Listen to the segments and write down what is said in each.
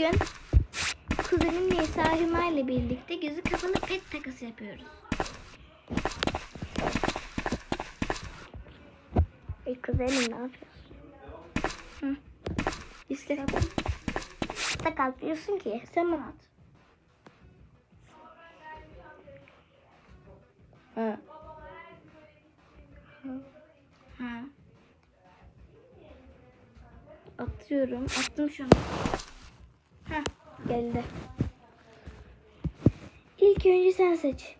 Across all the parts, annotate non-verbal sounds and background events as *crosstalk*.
Bugün kuzenim Nisa Hüma ile birlikte gözü kapalı pet takası yapıyoruz. Ey kuzenim ne yapıyorsun? Hı. İşte Da kalkmıyorsun ki. sen bana at. Hı. Ha. Atıyorum. Attım şu an. Geldi. İlk önce sen seç.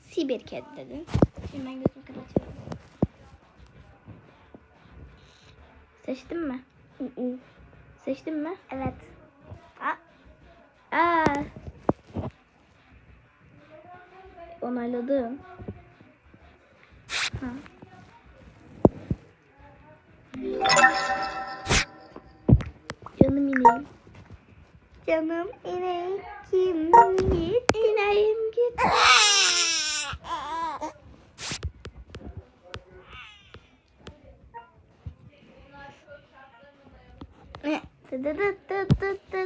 Siber kedi dedin. Şimdi ben gözümü kapatıyorum. Seçtin mi? Hı hı. Seçtin mi? Evet. Aa. Aa. Onayladım. Ha. Canım ineğim. Canım inek kim git? İneğim git.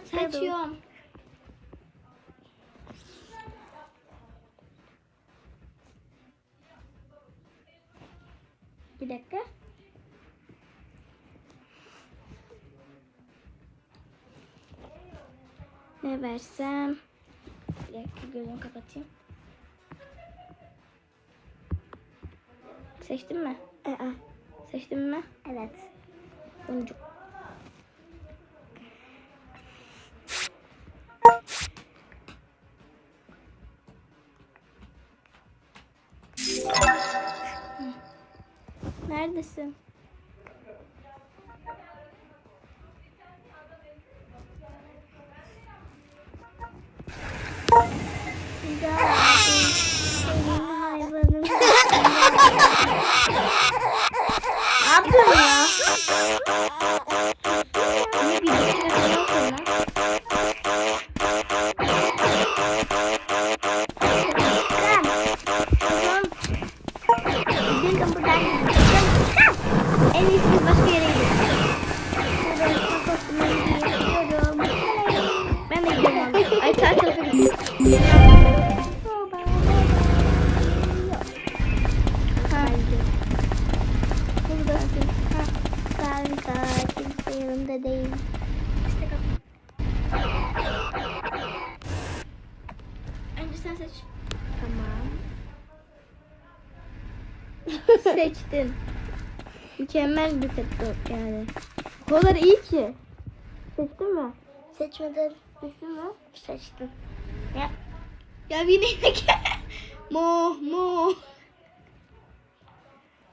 Seçiyorum. Bir dakika. Ne versem? Bir dakika gözümü kapatayım. Seçtin mi? Aa, Seçtin mi? evet. Boncuk. Neredesin? Gidin. En iyisi biz başka yere gidelim. Sen seç. Tamam. *laughs* Seçtin. Mükemmel bir pet yani. O kadar iyi ki. Seçtin mi? Seçmeden Seçtin mi? Seçtim. Ya. Ya bir inek. mo mo.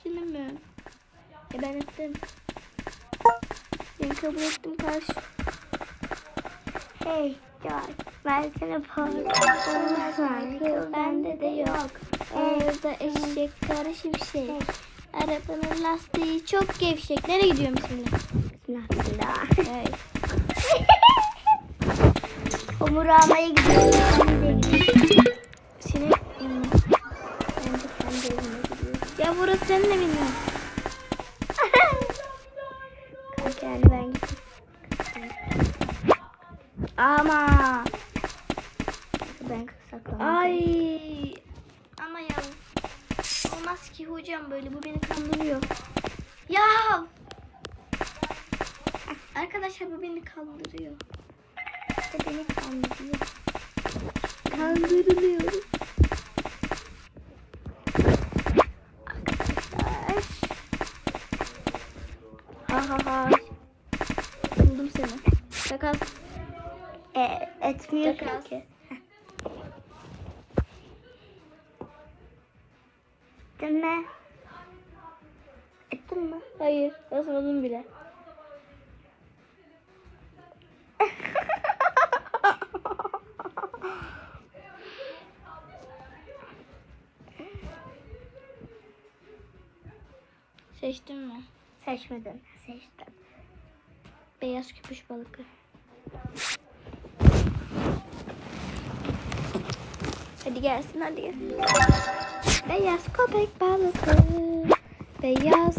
Canım mı? Ya ben ettim. Ben kabul ettim karşı. Hey George. Ben para Olmaz Bende de yok. Orada eşek kara şimşek. Arabanın lastiği çok gevşek. Nereye gidiyorum şimdi? Bismillah. Hey. *laughs* Homur almaya gidiyorum. Sinek. Ya burası senin evin mi? Kanka yani ben gittim. Ama. Ben saklandım. Ay. Ama ya. Olmaz ki hocam böyle bu beni kandırıyor. Ya. Arkadaşlar bu beni kandırıyor. İşte beni kandırıyor. Kandırılıyorum. Arkadaşlar. Ha ha ha. Buldum seni. Takas. E, etmiyor Takas. ki. Ettin mi? Ettin mi? Hayır. Basmadım bile. Seçtin mi? Seçmedin. Seçtim. Beyaz köpüş balıkı. Hadi gelsin hadi gel. Beyaz köpek balığı. Beyaz.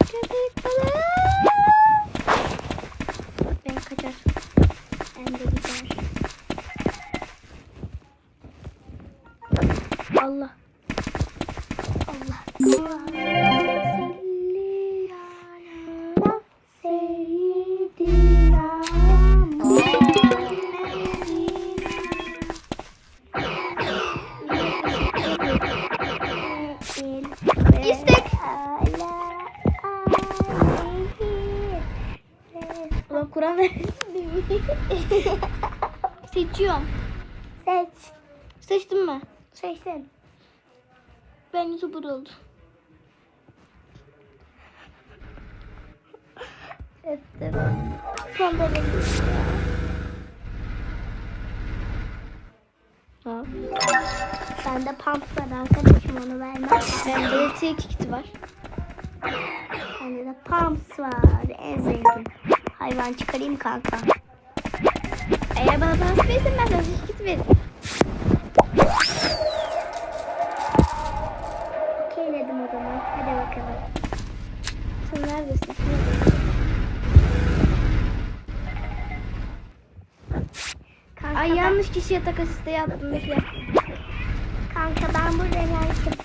Köpek balığı. Ben kaçar. Ben de gider. Allah. Allah. İstek. Kur'an mi? *laughs* Seçiyorum. Seç. Seçtin mi? Seçtin. Ben YouTuber oldum. Ettim. Son da. Ha. Bende pump var arkadaşım onu vermem. Bende de tek kiti var. Bende de pumps var. En zengin. Hayvan çıkarayım kanka. Eğer bana dans verirsen ben kiti veririm. Okeyledim o zaman. Hadi bakalım. Sen neredesin? Kanka, Ay ben- yanlış kişiye takas isteği attım. Bekle. Kanka ben buradan açıp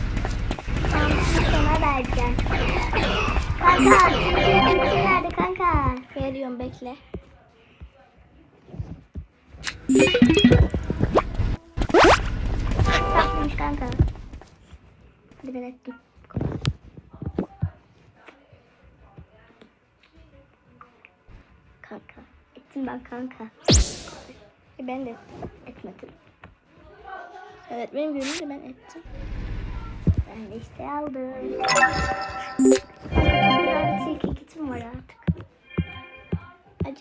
Pumps'ı sana vereceğim. Kanka nerede kanka? Veriyorum bekle. Tatlıymış kanka. Hadi ben ettim. Kanka. Ettim ben kanka. E, ben de. Etmedim. Evet benim günümde ben ettim. Ben de işte aldım.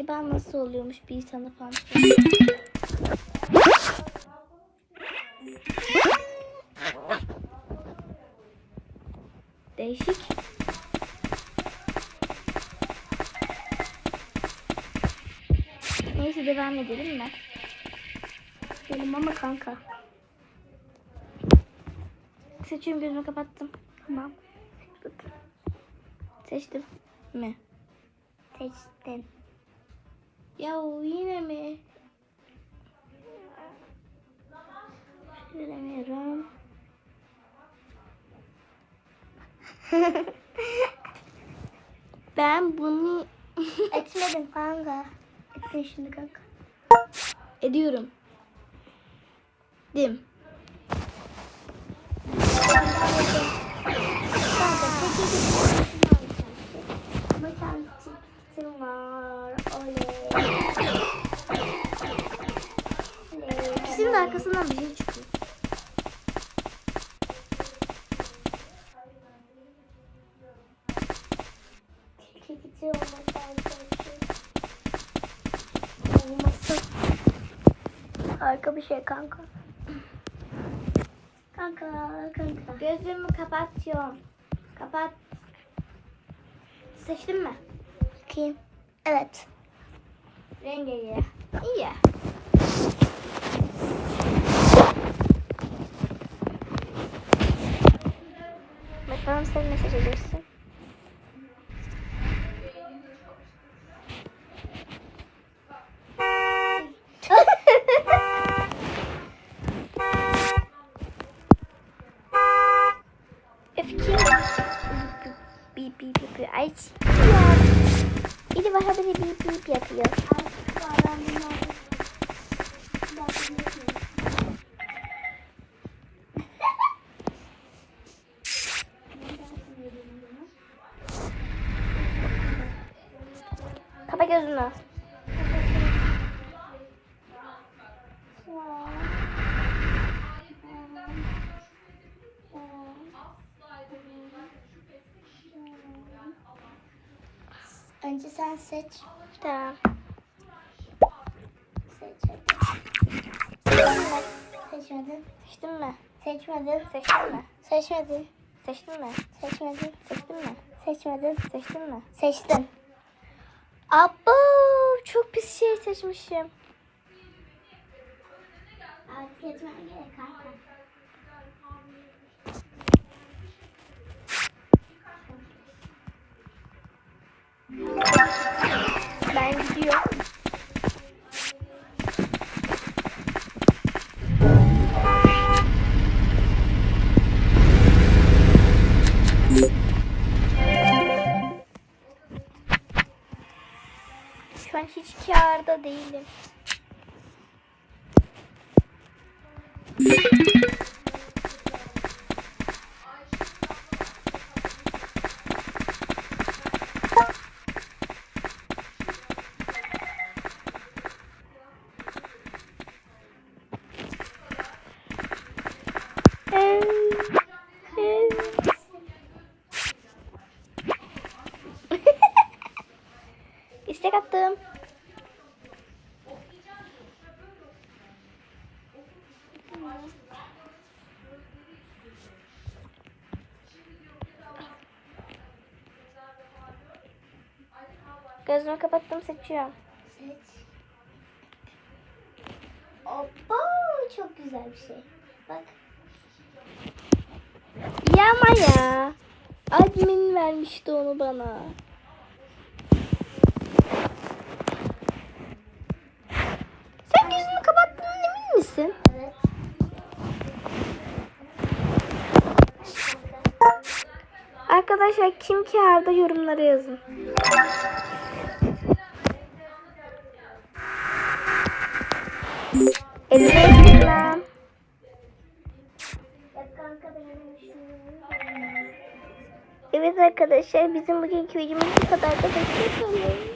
Acaba nasıl oluyormuş bir insana falan. Değişik. Neyse devam edelim mi? Benim ama kanka. Seçiyorum gözümü kapattım. Tamam. Seçtim. Mi? Seçtin. Ya yine mi? Bilemiyorum. Ben bunu *laughs* Etmedim kanka. Ettin şimdi kanka. ediyorum. Dim. Kanka peki bir Ama kendi çikim var. De arkasından bir şey çıkıyor. Harika bir şey kanka. Kanka, kanka. Gözümü kapatıyorum. Kapat. Seçtin mi? Bakayım. Evet. Rengeyi. İyi. Bakalım sen ne seçeceksin? Öfke. Bip bip yapıyor. Ay. Biri bana biri bip bip yapıyor. Gözünü. Önce sen seç. Tamam. Seç hadi. Seçmedin. Seçtin mi? Seçmedin. Seçtin mi? Seçmedin. Seçtin mi? Seçmedin. Seçtin mi? Seçmedin. Seçtin mi? Seçtin. Abo çok pis şey seçmişim. Artık gerek kanka. Değilim. İstek attım. Gözümü kapattım seçiyorum. Seç. Hoppa çok güzel bir şey. Bak. Ya ama ya. Admin vermişti onu bana. Sen gözünü kapattığından emin misin? Evet. Arkadaşlar kim kârda yorumlara yazın. Düşünüyorum. Evet arkadaşlar bizim bugünkü videomuz bu kadar da ederim.